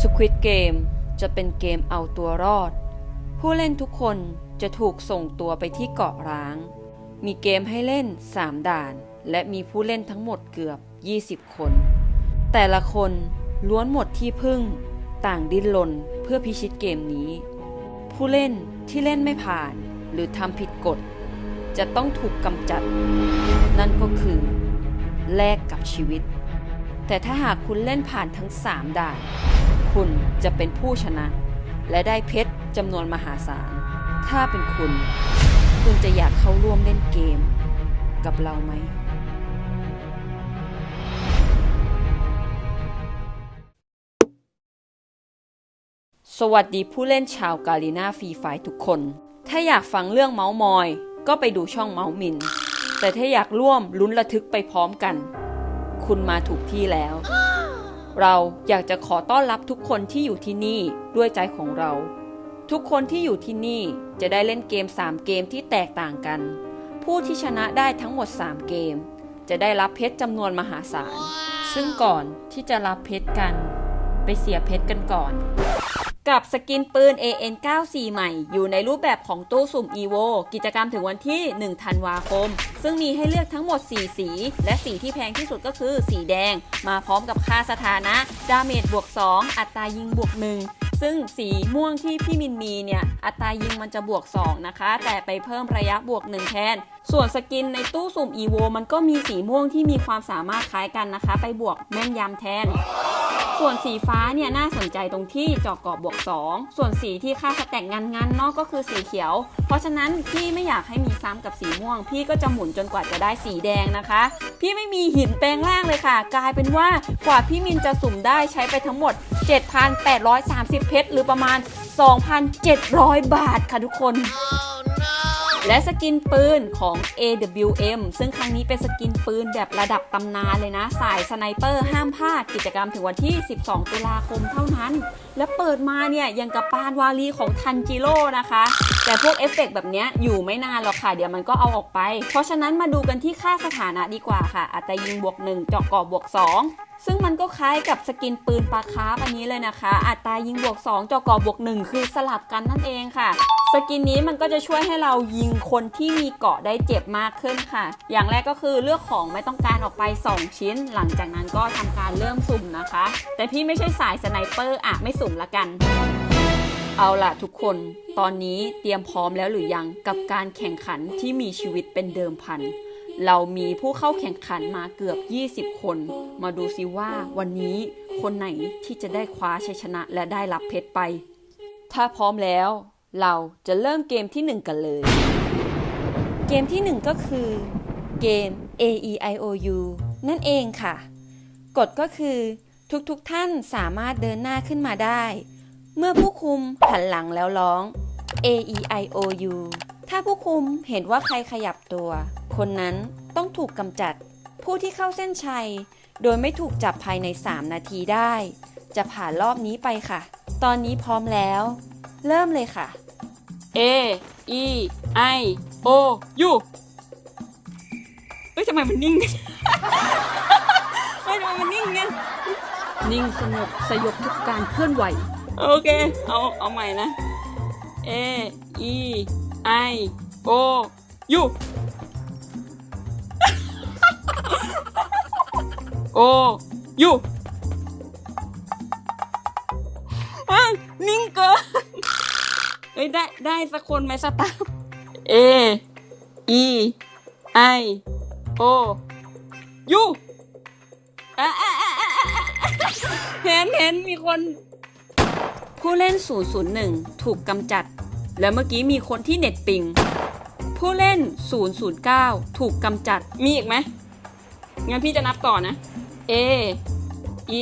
Squid Game จะเป็นเกมเอาตัวรอด ผู้เล่นทุกคนจะถูกส่งตัวไปที่เกาะร้าง มีเกมให้เล่น 3 ด่าน และมีผู้เล่นทั้งหมดเกือบ 20 คน แต่ละคนล้วนหมดที่พึ่ง ต่างดิ้นรนเพื่อพิชิตเกมนี้ ผู้เล่นที่เล่นไม่ผ่านหรือทำผิดกฎ จะต้องถูกกำจัด นั่นก็คือแลกกับชีวิต แต่ถ้าหากคุณเล่นผ่านทั้ง 3 ด่าน คุณจะเป็นผู้ชนะ และได้เพชรจำนวนมหาศาล ถ้าเป็นคุณ คุณจะอยากเข้าร่วมเล่นเกม กับเราไหม สวัสดีผู้เล่นชาวกาลิน่าฟรีไฟทุกคน ถ้าอยากฟังเรื่องเมาส์มอย ก็ไปดูช่องเมาส์มิน แต่ถ้าอยากร่วมลุ้นระทึกไปพร้อมกัน คุณมาถูกที่แล้ว เราอยากจะขอต้อนรับทุกคนที่อยู่ที่นี่ด้วยใจของเรา ทุกคนที่อยู่ที่นี่จะได้เล่นเกม 3 เกมที่แตกต่างกัน ผู้ที่ชนะได้ทั้งหมด 3 เกม จะได้รับเพชรจำนวนมหาศาล ซึ่งก่อนที่จะรับเพชรกัน ไปเสียเพชรกันก่อน กับสกินปืน AN94 ใหม่ อยู่ในรูปแบบของตู้สุ่ม EVO กิจกรรมถึงวันที่ 1 ธันวาคม ซึ่งมีให้เลือกทั้งหมด 4 สี และสีที่แพงที่สุดก็คือสีแดง มาพร้อมกับค่าสถานะ ดาเมจบวก 2 อัตรายิงบวก 1 ซึ่งสีม่วงที่พี่มินมีเนี่ย อัตรายิงมันจะบวก 2 นะคะ แต่ไปเพิ่มระยะบวก 1 แทน ส่วนสกินในตู้สุ่ม EVO มันก็มีสีม่วงที่มีความสามารถคล้ายกันนะคะ ไปบวกแม่นยำแทน ส่วนสีฟ้าเนี่ยน่าสนใจตรงที่จอกกรอบบวก 2 ส่วนสีที่ค่าสแต็กงันงันเนอกก็คือสีเขียว เพราะฉะนั้นพี่ไม่อยากให้มีซ้ำกับสีม่วง พี่ก็จะหมุนจนกว่าจะได้สีแดงนะคะ พี่ไม่มีหินแปลงร่างเลยค่ะ กลายเป็นว่ากว่าพี่มินจะสุ่มได้ใช้ไปทั้งหมด 7,830 เพชรหรือประมาณ 2,700 บาทค่ะทุกคน และสกินปืนของ AWM ซึ่งครั้งนี้เป็นสกินปืนแบบระดับตำนานเลยนะ สายสไนเปอร์ห้ามพลาดกิจกรรมถึงวันที่ 12 ตุลาคมเท่านั้น และเปิดมาเนี่ยยังกับปานวาลีของทันจิโร่นะคะ แต่พวกเอฟเฟกต์แบบนี้อยู่ไม่นานหรอกค่ะ เดี๋ยวมันก็เอาออกไป เพราะฉะนั้นมาดูกันที่ค่าสถานะดีกว่าค่ะ อัตรายิงบวก 1 เจาะกรอบบวก 2 ซึ่งมันก็คล้ายกับสกินปืนปลาคาร์ฟอันนี้เลยนะคะ อัตรายิงบวก2เจาะกอบวก 1 คือสลับกันนั่นเองค่ะ สกินนี้มันก็จะช่วยให้เรายิงคนที่มีเกาะได้เจ็บมากขึ้นค่ะ อย่างแรกก็คือเลือกของไม่ต้องการออกไป 2 ชิ้น หลังจากนั้นก็ทำการเริ่มสุ่มนะคะ แต่พี่ไม่ใช่สายสไนเปอร์อะไม่สุ่มละกัน เอาล่ะทุกคนตอนนี้เตรียมพร้อมแล้วหรือยังกับการแข่งขันที่มีชีวิตเป็นเดิมพัน เรามีผู้เข้าแข่งขันมาเกือบ 20 คน มาดูซิว่าวันนี้คนไหนที่จะได้คว้าชัยชนะและได้รับเพชรไป ถ้าพร้อมแล้ว เราจะเริ่มเกมที่ 1 กันเลย เกมที่ 1 ก็คือ เกม A E I O U นั่นเองค่ะ กฎก็คือ ทุกๆทท่านสามารถเดินหน้าขึ้นมาได้ เมื่อผู้คุมหันหลังแล้วร้อง A E I O U ถ้าผู้คุมเห็นว่าใครขยับตัว คนนั้นต้องถูกกำจัด ผู้ที่เข้าเส้นชัย โดยไม่ถูกจับภายใน 3 นาทีได้ จะผ่านรอบนี้ไปค่ะ ตอนนี้พร้อมแล้ว เริ่มเลยค่ะ A E I O U เฮ้ยทำไมมันนิ่งเฮ้ยทำไมมันนิ่งเนี่ยนิ่งสงบสยบทุกการเคลื่อนไหว โอเค เอา เอาใหม่นะ A E I O U O U อะนิ่งเกินเฮ้ยได้ได้สักคนไหมสตาร์ A E I O U อะอะอะอะอะเห็นเห็นมีคนผู้เล่น 001 ถูกกำจัด และเมื่อกี้มีคนที่เน็ตปิง ผู้เล่น 009 ถูกกำจัด มีอีกไหม งั้นพี่จะนับต่อนะ A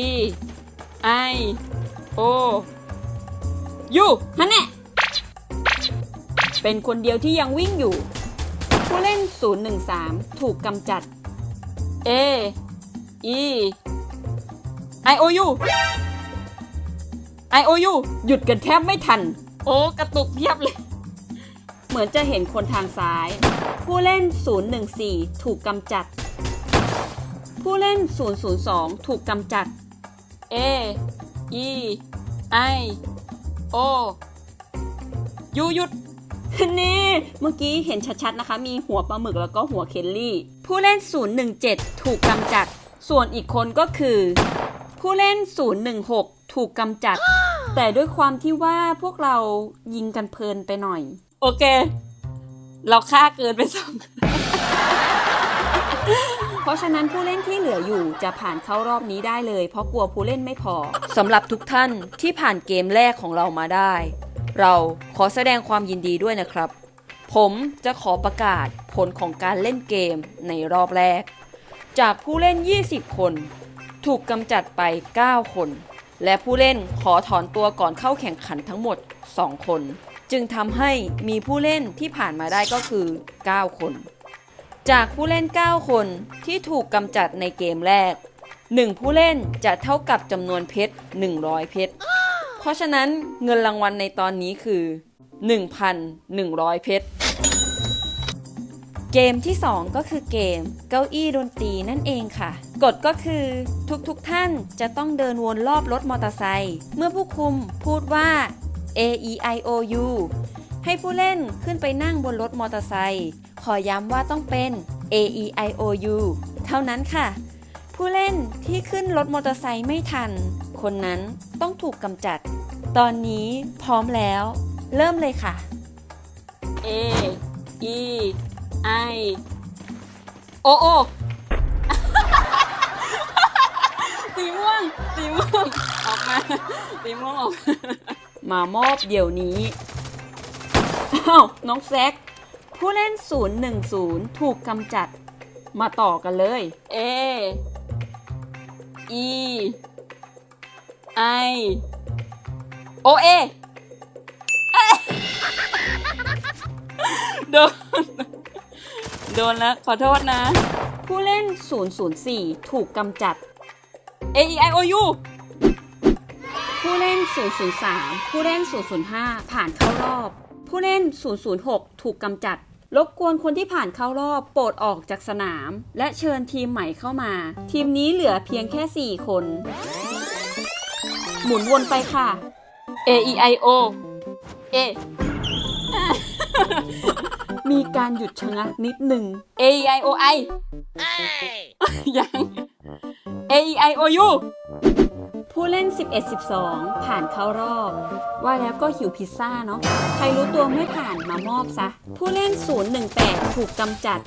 E I O U ฮันแน่เป็นคนเดียวที่ยังวิ่งอยู่ ผู้เล่น 013 ถูกกำจัด A E I O U I O U หยุดกันแทบไม่ทัน โอ้กระตุกเพียบเลย เหมือนจะเห็นคนทางซ้าย ผู้เล่น 014 ถูกกำจัด ผู้เล่น 002 ถูกกำจัด A E I O ยูหยุดนี่เมื่อกี้เห็นชัดๆนะคะ มีหัวปลาหมึกแล้วก็หัวเคลลี่ ผู้เล่น 017 ถูกกำจัด ส่วนอีกคนก็คือ ผู้เล่น 016 ถูกกำจัด แต่ด้วยความที่ว่าพวกเรายิงกันเพลินไปหน่อย โอเค เราฆ่าเกินไปสองเพราะฉะนั้นผู้เล่นที่เหลืออยู่จะผ่านเข้ารอบนี้ได้เลย เพราะกลัวผู้เล่นไม่พอสำหรับทุกท่านที่ผ่านเกมแรกของเรามาได้ เราขอแสดงความยินดีด้วยนะครับ ผมจะขอประกาศผลของการเล่นเกมในรอบแรก จากผู้เล่น 20 คน ถูกกำจัดไป 9 คน และผู้เล่นขอถอนตัวก่อนเข้าแข่งขันทั้งหมด 2 คน จึงทำให้มีผู้เล่นที่ผ่านมาได้ก็คือ 9 คน จากผู้เล่น 9 คนที่ถูกกำจัดในเกมแรก 1 ผู้เล่นจะเท่ากับจำนวนเพชร 100 เพชร เพราะฉะนั้นเงินรางวัลในตอนนี้คือ 1,100 เพชร เกมที่ 2 ก็คือเกมเก้าอี้ดนตรีนั่นเองค่ะ กฎก็คือทุกๆทท่านจะต้องเดินวนรอบรถมอเตอร์ไซค์เมื่อผู้คุมพูดว่า A E I O U ให้ผู้เล่นขึ้นไปนั่งบนรถมอเตอร์ไซค์ขอย้ำว่าต้องเป็น A E I O U เท่านั้นค่ะ ผู้เล่นที่ขึ้นรถมอเตอร์ไซค์ไม่ทัน คนนั้นต้องถูกกำจัด ตอนนี้พร้อมแล้ว เริ่มเลยค่ะ A E I O O สีม่วงสีม่วงออกมาสีม่วงออกมามามอบเดี๋ยวนี้อ้าวน้องแซกผู้เล่น 010 ถูกกำจัด มาต่อกันเลย A E I O A เอ้ยโดน โดนแล้ว ขอโทษนะ ผู้เล่น 004 ถูกกำจัด A E I O U ผู้เล่น 003 ผู้เล่น 005 ผ่านเข้ารอบ ผู้เล่น 006 ถูกกำจัด รบกวนคนที่ผ่านเข้ารอบโปรดออกจากสนาม และเชิญทีมใหม่เข้ามา ทีมนี้เหลือเพียงแค่ 4 คน หมุนวนไปค่ะ A E I O A มีการหยุดชะงักนิดหนึ่ง A E I O I ยัง A E I O U ผู้เล่น 11 12 ผ่านเข้ารอบ ว่าแล้วก็หิวพิซซ่าเนาะ ใครรู้ตัวไม่ผ่านมามอบซะ ผู้เล่น 018 ถูกกำจัด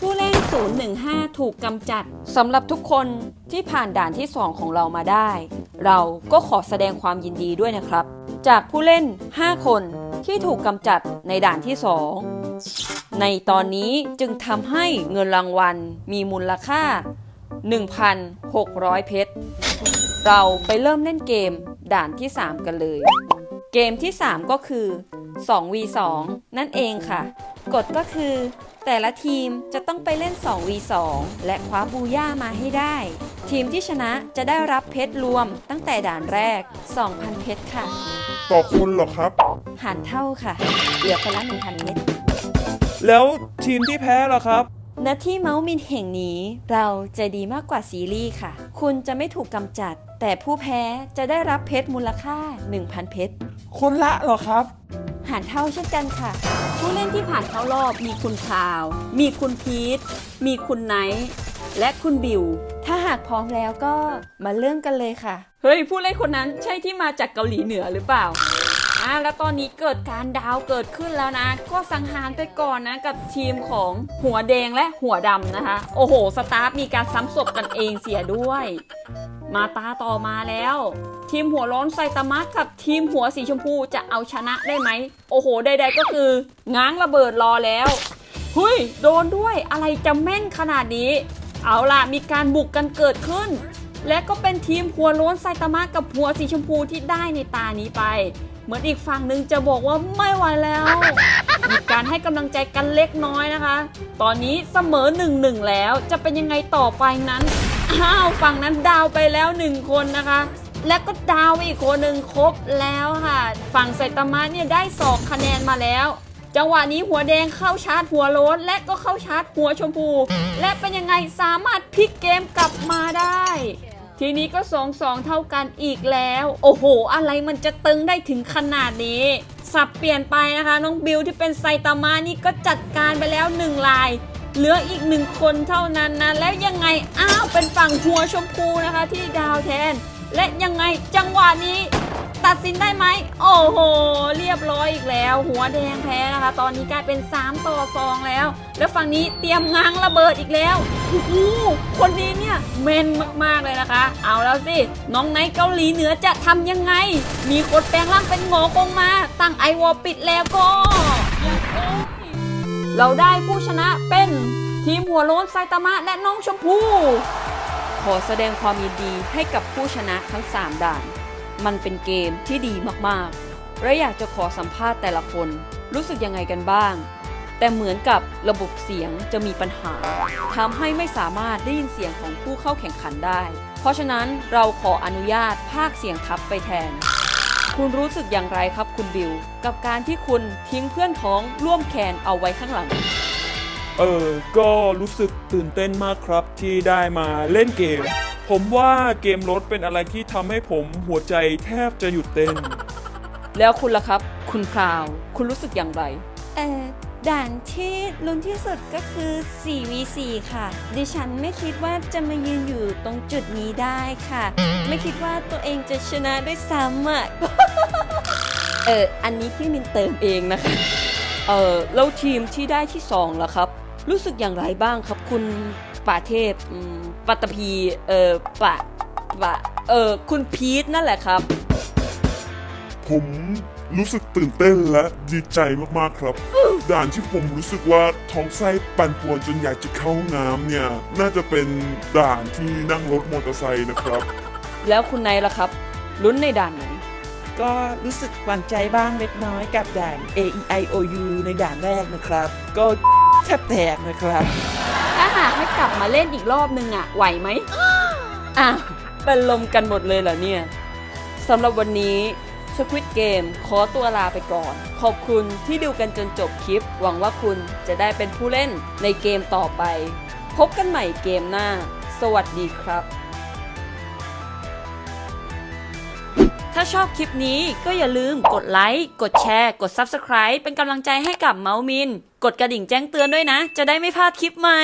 ผู้เล่น 015 ถูกกำจัด สำหรับทุกคนที่ผ่านด่านที่ 2 ของเรามาได้ เราก็ขอแสดงความยินดีด้วยนะครับ จากผู้เล่น 5 คน ที่ถูกกำจัดในด่านที่ 2 ในตอนนี้จึงทำให้เงินรางวัลมีมูลค่า 1,600 เพชร เราไปเริ่มเล่นเกมด่านที่ 3 กันเลย เกมที่ 3 ก็คือ 2v2 นั่นเองค่ะ กฎก็คือ แต่ละทีมจะต้องไปเล่น 2v2 และคว้าบูย่ามาให้ได้ ทีมที่ชนะจะได้รับเพชรรวมตั้งแต่ด่านแรก 2,000 เพชรค่ะ ต่อคนเหรอครับ หารเท่าค่ะ เหลือคนละ1,000เพชรแล้วทีมที่แพ้เหรอครับ ณที่เมาส์มินแห่งนี้ เราจะดีมากกว่าซีรีส์ค่ะ คุณจะไม่ถูกกำจัด แต่ผู้แพ้จะได้รับเพชรมูลค่า 1,000 เพชร คนละเหรอครับ หารเท่าเช่นกันค่ะ ผู้เล่นที่ผ่านเข้ารอบมีคุณคาว มีคุณพีทมีคุณไนท์และคุณบิว ถ้าหากพร้อมแล้วก็มาเริ่มกันเลยค่ะ เฮ้ยผู้เล่นคนนั้นใช่ที่มาจากเกาหลีเหนือหรือเปล่าอ่าแล้วตอนนี้เกิดการดาวเกิดขึ้นแล้วนะ ก็สังหารไปก่อนนะกับทีมของหัวแดงและหัวดำนะคะ โอ้โห สตาฟมีการซ้ำศพกันเองเสียด้วย มาตาต่อมาแล้ว ทีมหัวร้อนไซตามะกับทีมหัวสีชมพูจะเอาชนะได้ไหม โอ้โห ใดๆก็คือ ง้างระเบิดรอแล้วหุยโดนด้วยอะไรจะแม่นขนาดนี้ เอาล่ะมีการบุกกันเกิดขึ้น และก็เป็นทีมหัวโล้นไซตามะกับหัวสีชมพูที่ได้ในตานี้ไป เหมือนอีกฝั่งหนึ่งจะบอกว่าไม่ไหวแล้ว มีการให้กำลังใจกันเล็กน้อยนะคะ ตอนนี้เสมอหนึ่งหนึ่งแล้วจะเป็นยังไงต่อไปนั้นอ้าวฝั่งนั้นดาวไปแล้วหนึ่งคนนะคะ และก็ดาวอีกคนหนึ่งครบแล้วค่ะ ฝั่งไซตามะเนี่ยได้สองคะแนนมาแล้ว จังหวะนี้หัวแดงเข้าชาร์จหัวโล้นและก็เข้าชาร์จหัวชมพู และเป็นยังไงสามารถพลิกเกมกลับมาได้ ทีนี้ก็สองสองเท่ากันอีกแล้ว โอ้โห อะไรมันจะตึงได้ถึงขนาดนี้ สับเปลี่ยนไปนะคะ น้องบิวที่เป็นไซตามะนี่ก็จัดการไปแล้วหนึ่งลายเหลืออีกหนึ่งคนเท่านั้นนะ แล้วยังไง อ้าว เป็นฝั่งหัวชมพูนะคะที่ดาวแทน และยังไงจังหวะนี้ ตัดสินได้ไหม โอ้โห เรียบร้อยอีกแล้ว หัวแดงแพ้นะคะ ตอนนี้กลายเป็น 3 ต่อ 2 แล้ว แล้วฝั่งนี้เตรียมง้างระเบิดอีกแล้วโอ้โหคนนี้เนี่ยเมนมากๆเลยนะคะ เอาแล้วสิ น้องไนเกาหลีเหนือจะทำยังไง มีคนแปลงร่างเป็นหงอคงมา ตั้งไอวอลปิดแล้วก็ เราได้ผู้ชนะเป็นทีมหัวโล้นไซตามะและน้องชมพู่ขอแสดงความยินดีให้กับผู้ชนะทั้ง 3 ด่าน มันเป็นเกมที่ดีมากๆ และอยากจะขอสัมภาษณ์แต่ละคนรู้สึกยังไงกันบ้าง แต่เหมือนกับระบบเสียงจะมีปัญหาทำให้ไม่สามารถได้ยินเสียงของผู้เข้าแข่งขันได้ เพราะฉะนั้นเราขออนุญาตภาคเสียงทับไปแทน คุณรู้สึกอย่างไรครับคุณบิว กับการที่คุณทิ้งเพื่อนท้องร่วมแคนเอาไว้ข้างหลังเออ ก็รู้สึกตื่นเต้นมากครับที่ได้มาเล่นเกม ผมว่าเกมรถเป็นอะไรที่ทำให้ผมหัวใจแทบจะหยุดเต้น แล้วคุณล่ะครับ คุณพราว คุณรู้สึกอย่างไร เอ่อด่านที่ลุ้นที่สุดก็คือ 4v4 ค่ะ ดิฉันไม่คิดว่าจะมายืนอยู่ตรงจุดนี้ได้ค่ะ ไม่คิดว่าตัวเองจะชนะด้วยซ้ำอะ เออ อันนี้พี่มินเติมเองนะคะ เออแล้วทีมที่ได้ที่สองล่ะครับ รู้สึกอย่างไรบ้างครับคุณ ป่าเทพอืมปัตตภีเออปะปะเออคุณพีทนั่นแหละครับ ผมรู้สึกตื่นเต้นและดีใจมากๆครับ ด่านที่ผมรู้สึกว่าท้องไส้ปั่นป่วนจนอยากจะเข้าห้องน้ำเนี่ย น่าจะเป็นด่านที่นั่งรถมอเตอร์ไซค์นะครับ แล้วคุณนายล่ะครับลุ้นในด่านไหนก็รู้สึกหวั่นใจบ้างเล็กน้อยกับด่าน A E I O U ในด่านแรกนะครับ ก็แทบแตกนะครับถ้า หากให้กลับมาเล่นอีกรอบนึงอะไหวไหมอะเป็นลมกันหมดเลยเหรอเนี่ยสำหรับวันนี้ Squid Game ขอตัวลาไปก่อน ขอบคุณที่ดูกันจนจบคลิป หวังว่าคุณจะได้เป็นผู้เล่นในเกมต่อไป พบกันใหม่เกมหน้า สวัสดีครับ ถ้าชอบคลิปนี้ก็อย่าลืมกดไลค์ กดแชร์ กด Subscribe เป็นกำลังใจให้กับเมาส์มิน กดกระดิ่งแจ้งเตือนด้วยนะ จะได้ไม่พลาดคลิปใหม่